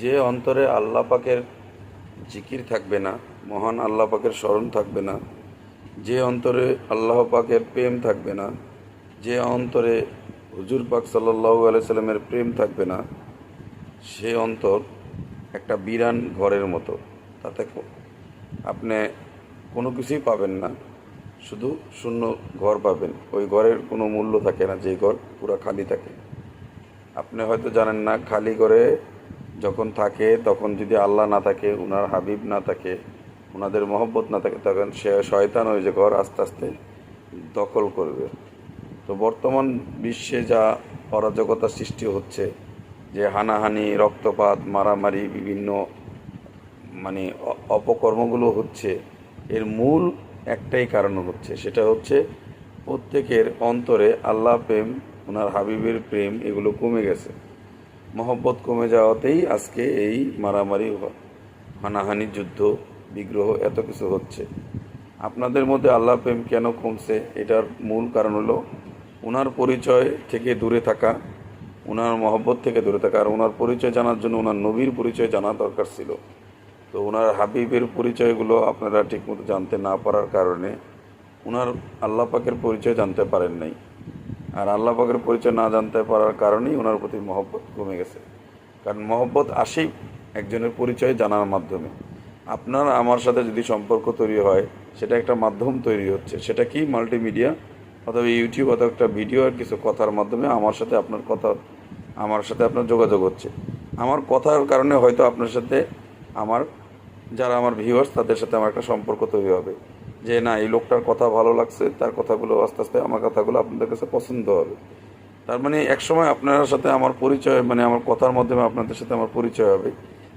যে অন্তরে আল্লাহ পাকের জিকির থাকবে না, মহান আল্লাহ পাকের স্মরণ থাকবে না, যে অন্তরে আল্লাহ পাকের প্রেম থাকবে না, যে অন্তরে হুজুর পাক সাল্লাহ আলাইসাল্লামের প্রেম থাকবে না, সে অন্তর একটা বিরান ঘরের মতো। তাতে আপনি কোনো কিছুই পাবেন না, শুধু শূন্য ঘর পাবেন। ওই ঘরের কোনো মূল্য থাকে না যে ঘর পুরো খালি থাকে। আপনি হয়তো জানেন না, খালি করে যখন থাকে, তখন যদি আল্লাহ না থাকে, উনার হাবিব না থাকে ওনাদের মহব্বত না থাকে, তখন সে শয়তান ওই যে ঘর আস্তে আস্তে দখল করবে। তো বর্তমান বিশ্বে যা অরাজকতা সৃষ্টি হচ্ছে, যে হানাহানি, রক্তপাত, মারামারি, বিভিন্ন মানে অপকর্মগুলো হচ্ছে, এর মূল একটাই কারণ হচ্ছে, সেটা হচ্ছে প্রত্যেকের অন্তরে আল্লাহ প্রেম ওনার হাবিবের প্রেম, এগুলো কমে গেছে। মহব্বত কমে যাওয়াতেই আজকে এই মারামারি হানাহানি যুদ্ধ, বিগ্রহ এত কিছু হচ্ছে। আপনাদের মধ্যে আল্লাহ প্রেম কেন কমছে? এটার মূল কারণ হলো ওনার পরিচয় থেকে দূরে থাকা ওনার মহব্বত থেকে দূরে থাকা। আর ওনার পরিচয় জানার জন্য ওনার নবীর পরিচয় জানা দরকার ছিল। তো ওনার হাবিবের পরিচয়গুলো আপনারা ঠিকমতো জানতে না পারার কারণে ওনার আল্লাহ পাকের পরিচয় জানতে পারেন নাই। আর আল্লাহ পাকের পরিচয় না জানতে পারার কারণেই ওনার প্রতি মহব্বত কমে গেছে। কারণ মহব্বত আসেই একজনের পরিচয় জানার মাধ্যমে। আপনার, আমার সাথে যদি সম্পর্ক তৈরি হয়, সেটা একটা মাধ্যম তৈরি হচ্ছে। সেটা কি? মাল্টিমিডিয়া অথবা ইউটিউব অথবা একটা ভিডিও আর কিছু কথার মাধ্যমে আমার সাথে আপনার কথা, আমার সাথে আপনার যোগাযোগ হচ্ছে। আমার কথার কারণে হয়তো আপনার সাথে আমার, যারা আমার ভিউয়ার্স তাদের সাথে আমার একটা সম্পর্ক তৈরি হবে। যে, না, এই লোকটার কথা ভালো লাগছে, তার কথাগুলো আস্তে আস্তে, আমার কথাগুলো আপনাদের কাছে পছন্দ হবে। তার মানে একসময় আপনার সাথে আমার পরিচয় মানে আমার কথার মাধ্যমে আপনাদের সাথে আমার পরিচয় হবে।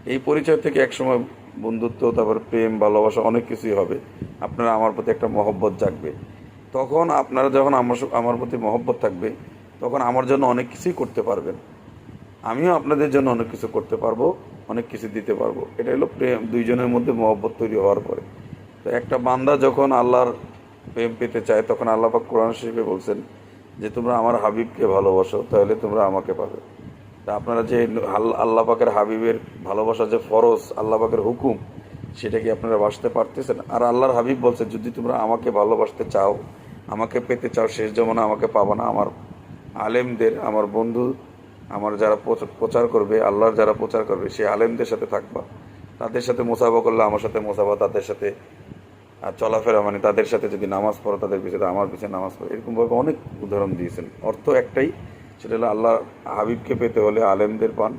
এই পরিচয় থেকে একসময় বন্ধুত্ব, তারপর প্রেম, ভালোবাসা, অনেক কিছুই হবে। আপনারা আমার প্রতি একটা মহব্বত জাগবে। তখন আপনারা যখন আমার আমার প্রতি মহব্বত থাকবে, তখন আমার জন্য অনেক কিছুই করতে পারবেন। আমিও আপনাদের জন্য অনেক কিছু করতে পারব, অনেক কিছু দিতে পারব। এটা হলো প্রেম, দুইজনের মধ্যে মহব্বত তৈরি হওয়ার পরে। তো একটা বান্দা যখন আল্লাহর প্রেম পেতে চায়, তখন আল্লাহ কোরআন শরীফে বলছেন যে, তোমরা আমার হাবিবকে ভালোবাসো, তাহলে তোমরা আমাকে পাবে। তা আপনারা যে আল- আল্লাহ পাকের হাবিবের ভালোবাসা যে ফরজ, আল্লাহ পাকের হুকুম, সেটা কি আপনারা বাসতে পারতেছেন? আর আল্লাহর হাবিব বলছে, যদি তোমরা আমাকে ভালোবাসতে চাও, আমাকে পেতে চাও, শেষ জমানা আমাকে পাবো না। আমার আলেমদের, আমার বন্ধু, আমার যারা প্রচ- প্রচার করবে, আল্লাহর যারা প্রচার করবে সেই আলেমদের সাথে থাকবা। তাদের সাথে মোসাফা করলে আমার সাথে মোসাফা, তাদের সাথে চলাফেরা মানে তাদের সাথে যদি নামাজ পড়ো, তাদের পিছনে আমার পিছনে নামাজ পড়ো এরকমভাবে অনেক উদাহরণ দিয়েছেন। অর্থ একটাই, সেটা হলো আল্লাহ হাবিবকে পেতে হলে আলেমদের পান